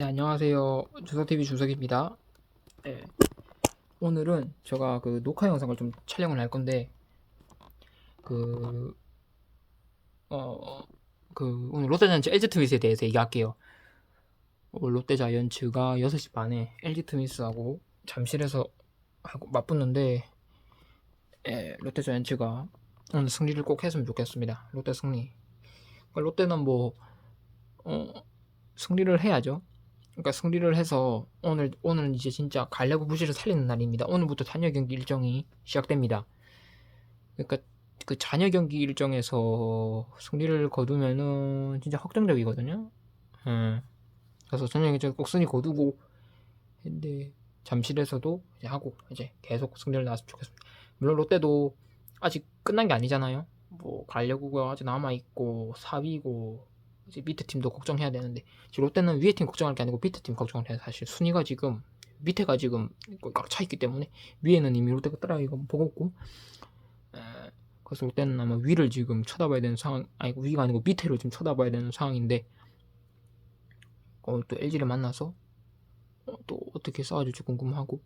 네, 안녕하세요. 주석TV 주석입니다. 네, 오늘은 제가 그 녹화 영상을 좀 촬영을 할 건데, 그, 어, 그, 오늘 롯데자이언츠 LG 트윈스에 대해서 얘기할게요. 롯데자이언츠가 6시 반에 LG 트윈스하고 잠실에서 하고 맞붙는데, 예, 롯데자이언츠가 오늘 승리를 꼭 했으면 좋겠습니다. 롯데 승리. 그러니까 롯데는 뭐, 어, 승리를 해야죠. 그러니까 승리를 해서 오늘 오늘은 이제 진짜 갈래고 부시를 살리는 날입니다. 오늘부터 잔여 경기 일정이 시작됩니다. 그러니까 그 잔여 경기 일정에서 승리를 거두면은 진짜 확정적이거든요. 음. 그래서 저녁에 이제 꼭 승리 거두고 근데 잠실에서도 이제 하고 이제 계속 승리를 나왔으면 좋겠습니다. 물론 롯데도 아직 끝난 게 아니잖아요. 뭐 갈려구가 아직 남아 있고 4위고 이제 밑에 팀도 걱정해야 되는데 지금 롯데는 위에 팀 걱정할 게 아니고 밑에 팀 걱정을 해요 사실. 순위가 지금 밑에가 지금 꽉 차 있기 때문에 위에는 이미 롯데가 따라가기가 버겁고 에, 그래서 롯데는 아마 위를 지금 쳐다봐야 되는 상황 아니 위가 아니고 밑에를 지금 쳐다봐야 되는 상황인데 어, 또 LG를 만나서 어, 또 어떻게 싸워줄지 궁금하고.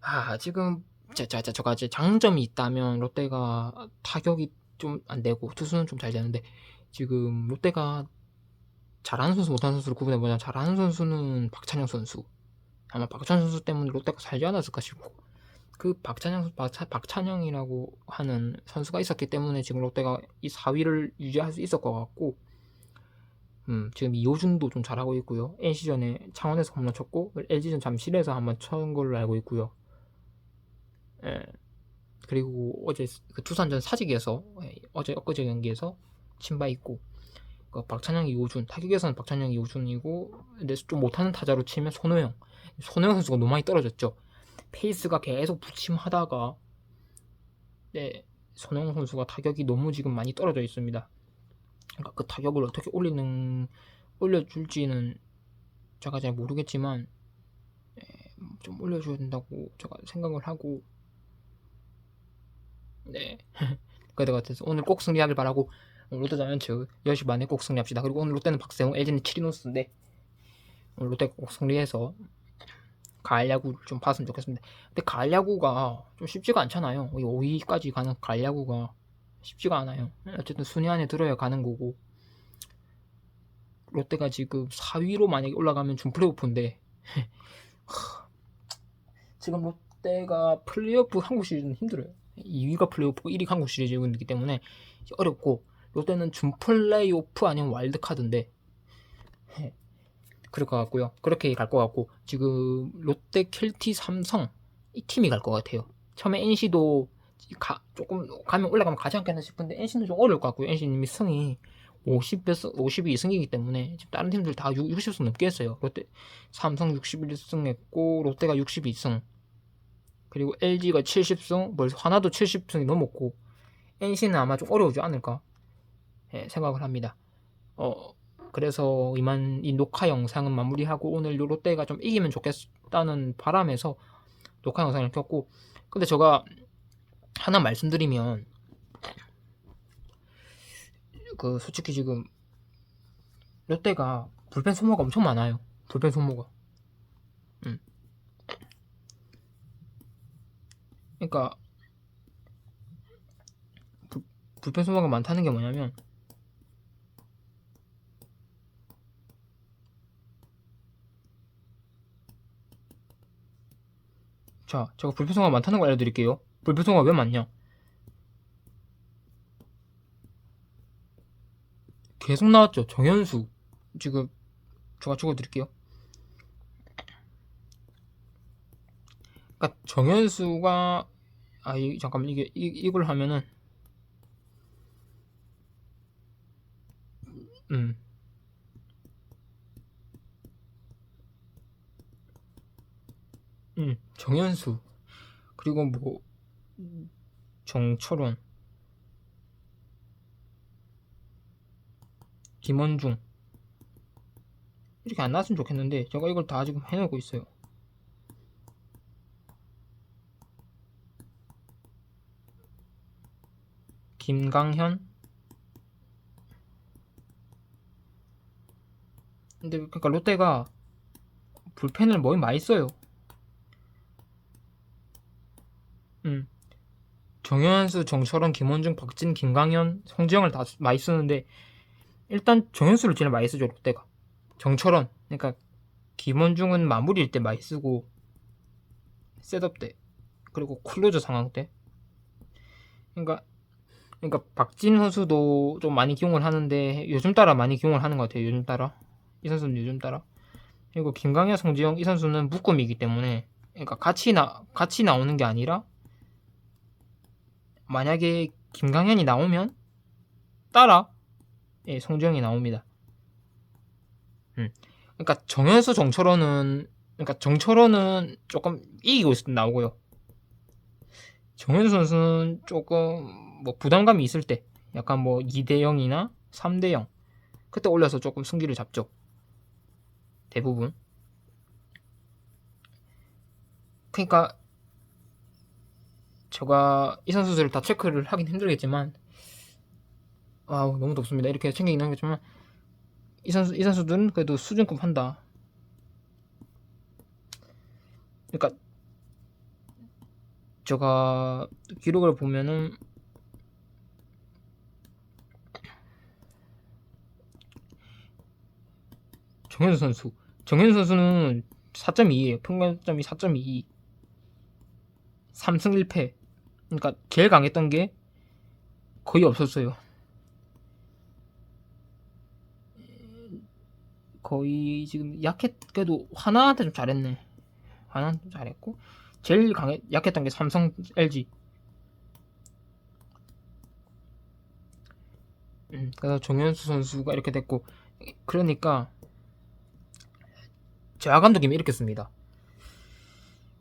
아 지금 자자자 저가 이제 장점이 있다면 롯데가 타격이 좀 안 되고 투수는 좀 잘 되는데 지금 롯데가 잘하는 선수 못하는 선수를 구분해보자면 잘하는 선수는 박찬영 선수. 아마 박찬영 선수 때문에 롯데가 살지 않았을까 싶고. 그 박찬영 박차, 박찬영이라고 하는 선수가 있었기 때문에 지금 롯데가 이 4위를 유지할 수 있을 것 같고. 음, 지금 이호준도 좀 잘하고 있고요. NC전에 창원에서 홈런 쳤고 LG전 잠실에서 한번 친 걸로 알고 있고요. 예. 그리고 어제 그 두산전 사직에서 예, 어제 엊그제 경기에서 친 바 있고. 그 박찬영 이호준 타격에서는 박찬영 이호준이고 근데 좀 못하는 타자로 치면 손호영. 손호영 선수가 너무 많이 떨어졌죠. 페이스가 계속 부침하다가 네 손호영 선수가 타격이 너무 지금 많이 떨어져 있습니다. 그러니까 그 타격을 어떻게 올리는 올려줄지는 제가 잘 모르겠지만 예, 좀 올려줘야 된다고 제가 생각을 하고 네. 그래 같아서 오늘 꼭 승리하길 바라고 롯데 자이언츠 10시 반에 꼭 승리합시다. 그리고 오늘 롯데는 박세웅, LG는 치리노스인데 오늘 롯데 꼭 승리해서 가을 야구를 좀 봤으면 좋겠습니다. 근데 가을 야구가 좀 쉽지가 않잖아요. 5위까지 가는 가을 야구가 쉽지가 않아요. 어쨌든 순위 안에 들어야 가는 거고 롯데가 지금 4위로 만약에 올라가면 준 플레이오프인데 지금 롯데가 플레이오프 한국 시리즈는 힘들어요. 2위가 플레이오프고 1위가 한국 시리즈이기 때문에 어렵고 롯데는 준 플레이오프 아니면 와일드카드인데 그럴 것 같고요. 그렇게 갈 것 같고 지금 롯데, 켈티, 삼성 이 팀이 갈 것 같아요. 처음에 NC도 가, 조금 가면 올라가면 가지 않겠나 싶은데 NC는 좀 어려울 것 같고요. NC는 이미 승이 50배, 52승이기 때문에 지금 다른 팀들 다 60승 넘게 했어요. 롯데, 삼성 61승 했고 롯데가 62승 그리고 LG가 70승, 벌써 하나도 70승이 넘었고 NC는 아마 좀 어려우지 않을까 예, 생각을 합니다. 어, 그래서 이만 이 녹화 영상은 마무리하고 오늘 요 롯데가 좀 이기면 좋겠다는 바람에서 녹화 영상을 켰고 근데 제가 하나 말씀드리면 그 솔직히 지금 롯데가 불펜 소모가 엄청 많아요. 불펜 소모가. 음. 그러니까 불, 불펜 소모가 많다는 게 뭐냐면 자, 제가 불편성가 많다는 거 알려드릴게요. 불편성가 왜 많냐? 계속 나왔죠. 정현수. 지금 제가 적어드릴게요. 그러니까 정현수가 아, 이, 잠깐만 이게 이, 이걸 하면은 음. 음, 정현수 그리고 뭐 정철원 김원중. 이렇게 안 나왔으면 좋겠는데 제가 이걸 다 지금 해놓고 있어요. 김강현. 근데 그러니까 롯데가 불펜을 거의 많이 써요. 음. 정현수, 정철원, 김원중, 박진, 김강현, 송지영을 다 많이 쓰는데 일단 정현수를 제일 많이 쓰죠 롯데가. 정철원, 그러니까 김원중은 마무리일 때 많이 쓰고 셋업 때 그리고 클로저 상황 때. 그러니까 그러니까 박진 선수도 좀 많이 기용을 하는데 요즘 따라 많이 기용을 하는 것 같아요. 요즘 따라 이 선수는 요즘 따라 그리고 김강현, 송지영 이 선수는 묶음이기 때문에 그러니까 같이 나 같이 나오는 게 아니라 만약에 김강현이 나오면 따라 예, 송지영이 나옵니다. 음. 그러니까 정현수, 정철원은 그러니까 정철원은 조금 이기고 나오고요. 정현수 선수는 조금 뭐 부담감이 있을 때 약간 뭐 2대 0이나 3대 0 그때 올려서 조금 승기를 잡죠. 대부분. 그러니까 제가 이 선수들을 다 체크를 하긴 힘들겠지만 아우 너무 덥습니다. 이렇게 챙기긴 하겠지만 이 선수 이 선수들은 그래도 수준급 한다. 그러니까 제가 기록을 보면은 정현수 선수 정현수 선수는 4.2에요 평균점이 4.2 3승 1패 그러니까 제일 강했던 게 거의 없었어요. 거의 지금 약했 그래도 하나한테 좀 잘했네. 하나한테 좀 잘했고 제일 강해 약했던 게 삼성 LG 음, 그래서 정현수 선수가 이렇게 됐고 그러니까 제아 감독님이 이렇게 씁니다.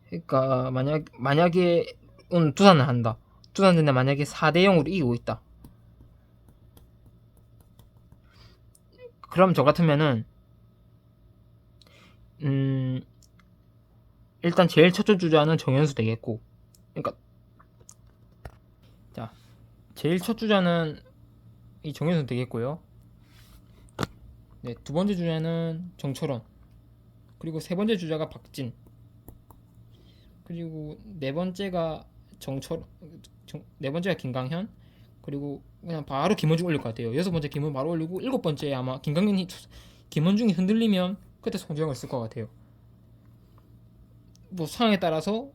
그러니까 만약 만약에 오늘 두산을 한다. 두산인데 만약에 4대 0으로 이기고 있다. 그럼 저 같으면은 음 일단 제일 첫 주자는 정현수 되겠고 그러니까 자 제일 첫 주자는 이 정현수 되겠고요. 네, 두 번째 주자는 정철원. 그리고 세 번째 주자가 박진. 그리고 네 번째가 정철 정, 네 번째가 김강현. 그리고 그냥 바로 김원중 올릴 것 같아요. 여섯 번째 김원 바로 올리고 일곱 번째 아마 김강현이 김원중이 흔들리면 그때 송지영을 쓸 것 같아요. 뭐 상황에 따라서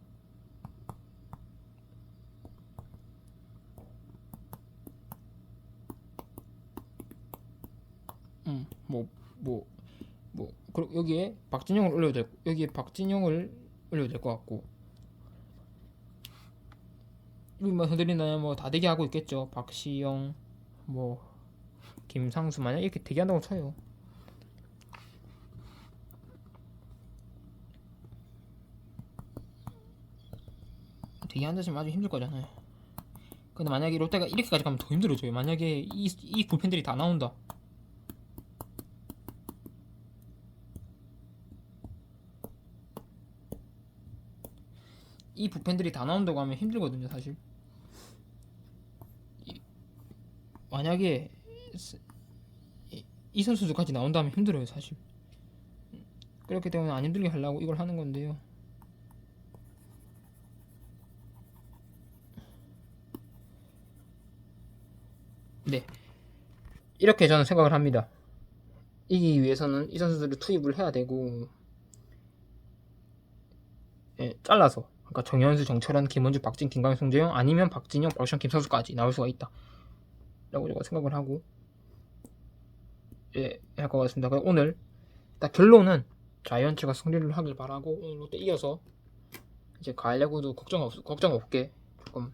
음, 뭐, 뭐, 뭐, 그리고 여기에 박진영을 올려도 될, 여기에 박진영을 올려도 될 것 같고. 뭐 흔들린다면 뭐다 대기 하고 있겠죠. 박시영, 뭐, 김상수 만약 이렇게 대기한다고 쳐요. 대기한다면 아주 힘들 거잖아요. 근데 만약에 롯데가 이렇게까지 가면 더 힘들어져요. 만약에 이, 이 불펜들이 다 나온다. 이 부펜들이 다 나온다고 하면 힘들거든요, 사실. 이, 만약에 이, 이 선수들까지 나온다면 힘들어요, 사실. 그렇기 때문에 안 힘들게 하려고 이걸 하는 건데요. 네. 이렇게 저는 생각을 합니다. 이기기 위해서는 이 선수들을 투입을 해야 되고, 예, 잘라서 그러니까 정현수, 정철원, 김원주, 박진, 김광현, 송재영 아니면 박진영, 박시영, 김선수까지 나올 수가 있다. 라고 제가 생각을 하고 예, 할 것 같습니다. 오늘 딱 결론은 자이언츠가 승리를 하길 바라고 오늘 롯데 이겨서 이제 가려고도 걱정 없 걱정 없게 조금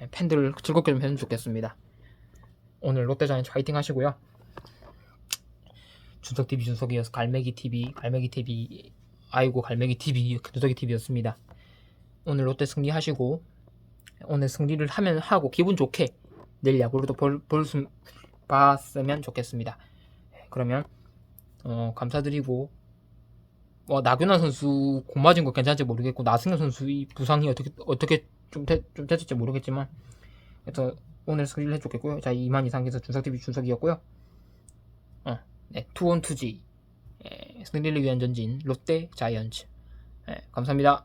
예, 팬들을 즐겁게 좀 해주면 좋겠습니다. 오늘 롯데 자이언츠 화이팅 하시고요. 준석 TV 준석이어서 갈매기 TV, 갈매기 TV, 아이고 갈매기 TV, 준석이 TV였습니다. 오늘 롯데 승리하시고 오늘 승리를 하면 하고 기분 좋게 내일 야구로도 볼, 볼 수, 봤으면 좋겠습니다. 그러면 어, 감사드리고 뭐 나균환 선수 공 맞은 거 괜찮을지 모르겠고 나승현 선수의 부상이 어떻게 어떻게 좀, 되, 좀 됐을지 모르겠지만 그래서 오늘 승리를 해줬겠고요. 자 이만 이상에서 준석 TV 준석이었고요. 어, 네 투원 투지 예, 승리를 위한 전진 롯데 자이언츠. 예, 감사합니다.